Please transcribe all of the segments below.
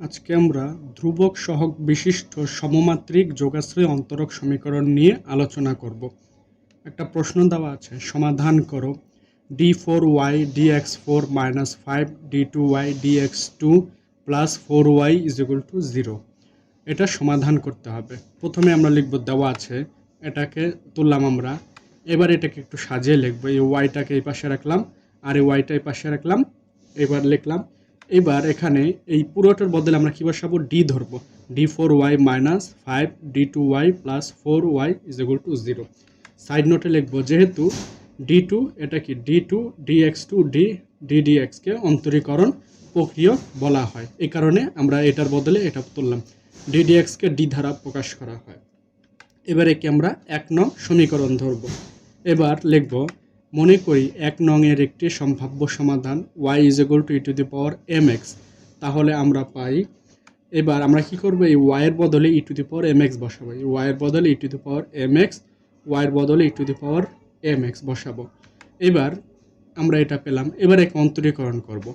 আজকে আমরা ধ্রুবক সহগ বিশিষ্ট সমমাত্রিক যোগাশ্রয় অন্তরক সমীকরণ নিয়ে আলোচনা করব। একটা প্রশ্ন দেওয়া আছে, সমাধান করো। D four Y D X four minus five D two Y D X two plus four Y is equal to zero এটা সমাধান করতে হবে। প্রথমে আমরা লিখব দেওয়া আছে, এটাকে তুললাম আমরা। এবার এটাকে একটু সাজিয়ে লিখব। এই ওয়াইটাকে এই পাশে রাখলাম, আর এই ওয়াইটা এই পাশে রাখলাম, এবার লিখলাম এবার এখানে এই পুরোটার বদলে আমরা কী বসাবো ডি ধরবো। D four Y minus five D two Y plus four Y is equal to zero side নোটে লিখব, যেহেতু ডি টু এটা কি? D two D X two D D D এক্সকে অন্তরীকরণ প্রক্রিয়া বলা হয়। এই কারণে আমরা এটার বদলে এটা তুললাম। ডি ডি এক্সকে ডি দ্বারা প্রকাশ করা হয়। এবার একে আমরা এক নং সমীকরণ ধরব। এবার লিখব মনে করি এক নং এর একটি সম্ভাব্য সমাধান Y is equal to E to the power M X তাহলে আমরা পাই, এবার আমরা কি করব, এই ওয়াইয়ের বদলে E to the power M X বসাবো। এই ওয়াইয়ের বদলে E to the power M X ওয়াইয়ের বদলে E to the power M X বসাবো। এবার আমরা এটা পেলাম, এবার এক অন্তরীকরণ করব।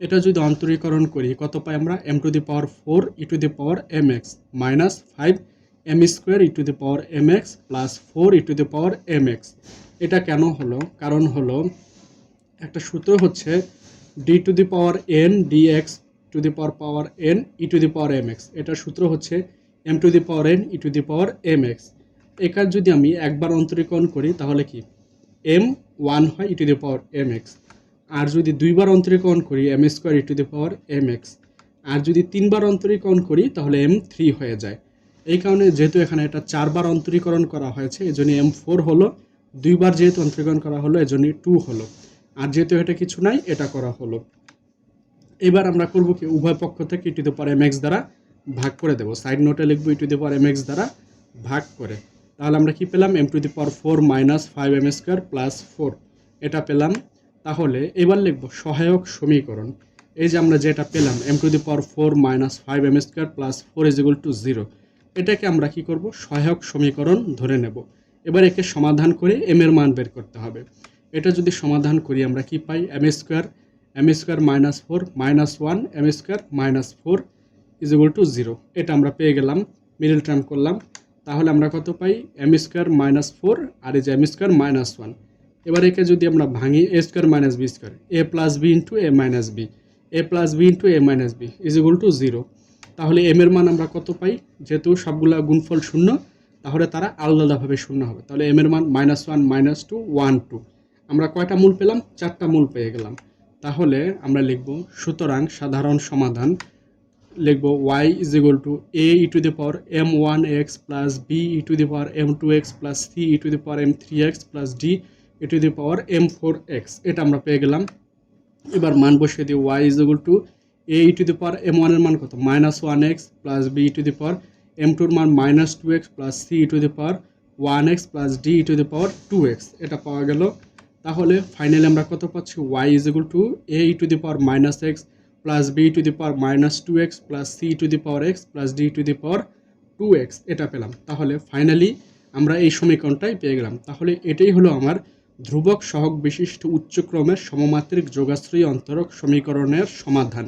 এটা যদি অন্তরীকরণ করি, কত পাই আমরা? M to the power four e to the power m x minus five m square e to the power m x plus four e to the power m x এটা কেন হলো? কারণ হলো, একটা সূত্র হচ্ছে d to the power n d x to the power power n e to the power m x এটার সূত্র হচ্ছে m to the power n e to the power m x এখানে যদি আমি একবার অন্তরীকরণ করি, তাহলে কি? এম ওয়ান হয় e to the power m x আর যদি দুইবার অন্তরীকরণ করি m square e to the power m x আর যদি তিনবার অন্তরীকরণ করি, তাহলে এম থ্রি হয়ে যায়। এই কারণে যেহেতু এখানে এটা চারবার অন্তরীকরণ করা হয়েছে এই জন্য এম ফোর হলো। দুইবার যেহেতু অন্তরীকরণ করা হলো এজন্য টু হলো। আর যেহেতু এটা কিছু নাই, এটা করা হলো। এবার আমরা করব কি, উভয় পক্ষ থেকে e to the power m x দ্বারা ভাগ করে দেবো। সাইড নোটে লিখব e to the power m x দ্বারা ভাগ করে। তাহলে আমরা কি পেলাম? M to the power four minus five m square plus four এটা পেলাম। তাহলে এবার লিখব সহায়ক সমীকরণ। এই যে আমরা যেটা পেলাম m to the power four minus five m square plus four is to zero এটাকে আমরা কি করব? সহায়ক সমীকরণ ধরে নেব। এবার একে সমাধান করে এম এর মান বের করতে হবে। এটা যদি সমাধান করি আমরা কি পাই? M square m square minus four minus one m square minus four is equal to zero এটা আমরা পেয়ে গেলাম মিডল টার্ম করলাম। তাহলে আমরা কত পাই? এম স্কোয়ার মাইনাস ফোর আর এই যে এম স্কোয়ার মাইনাস ওয়ান এবার একে যদি আমরা ভাঙি a square minus b square a plus b into a minus b a plus b into a minus b is equal to zero তাহলে M এর মান আমরা কত পাই? যেহেতু সবগুলা গুণফল শূন্য তাহলে তারা আলাদাভাবে শূন্য হবে। তাহলে এম এর মান minus one minus two one two আমরা কয়টা মূল পেলাম? চারটা মূল পেয়ে গেলাম। তাহলে আমরা লিখব, সুতরাং সাধারণ সমাধান লিখব y is equal to a e to the power m one x plus b e to the power m two x plus c e to the power m three x plus d e to the power m four x এটা আমরা পেয়ে গেলাম। এবার মান বসিয়ে দিই y is equal to a e to the power m ওয়ানের মান কত? Minus one x plus b e to the power m টুর মান minus two x plus c to the power one x plus d to the power two x এটা পাওয়া গেল। তাহলে finally আমরা কত পাচ্ছি? Y is equal to a to the power minus x plus b to the power minus two x plus c to the power x plus d to the power two x এটা পেলাম। তাহলে finally আমরা এই সমীকরণটাই পেয়ে গেলাম। তাহলে এটাই হলো আমার ধ্রুবক সহগ বিশিষ্ট উচ্চক্রমের সমমাত্রিক যোগাশ্রয়ী অন্তরক সমীকরণের সমাধান।